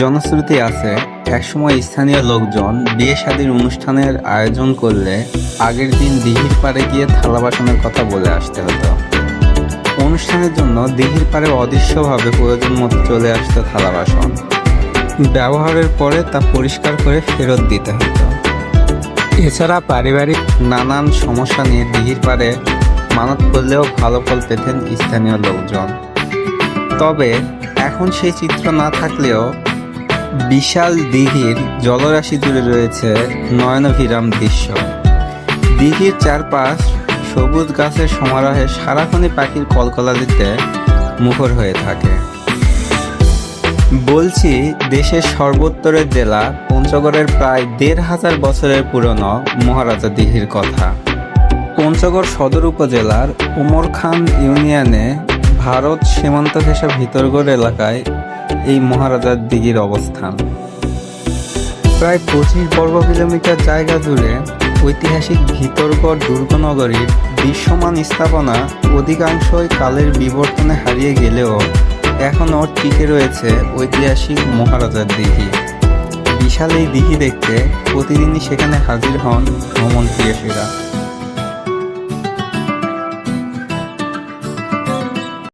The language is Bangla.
জনশ্রুতি আছে, একসময় স্থানীয় লোকজন বিয়ে শাদীর অনুষ্ঠানের আয়োজন করলে আগের দিন দিঘির পাড়ে গিয়ে থালা বাসনের কথা বলে আসতে হতো। অনুষ্ঠানের জন্য দিঘির পাড়ে অদৃশ্যভাবে প্রয়োজন মতো চলে আসতো থালা বাসন। ব্যবহারের পরে তা পরিষ্কার করে ফেরত দিতে হতো। এছাড়া পারিবারিক নানান সমস্যা নিয়ে দিঘির পাড়ে মানত করলেও ভালো ফল পেতেন স্থানীয় লোকজন। তবে এখন সেই চিত্র না থাকলেও বিশাল দিঘির জলরাশি জুড়ে রয়েছে নয়নভিরাম দৃশ্য। দিঘির চারপাশ সবুজ গাছের সমারোহে সারাক্ষণই পাখির কলকলালিতে মুখর হয়ে থাকে। বলছি, দেশের সর্বোত্তরের জেলা পঞ্চগড়ের প্রায় দেড় হাজার বছরের পুরনো মহারাজা দিঘির কথা। পঞ্চগড় সদর উপজেলার উমরখান ইউনিয়নে ভারত সীমান্ত ঘেঁষা ভিতরগড় এলাকায় এই মহারাজার দিঘির অবস্থান। প্রায় পঁচিশ বর্গ কিলোমিটার জায়গা জুড়ে ঐতিহাসিক ভিতরগড় দুর্গনগরীর দৃশ্যমান স্থাপনা অধিকাংশই কালের বিবর্তনে হারিয়ে গেলেও এখনও টিকে রয়েছে ঐতিহাসিক মহারাজার দিঘি। বিশাল এই দিঘি দেখতে প্রতিদিনই সেখানে হাজির হন ভ্রমণ প্রিয়সীরা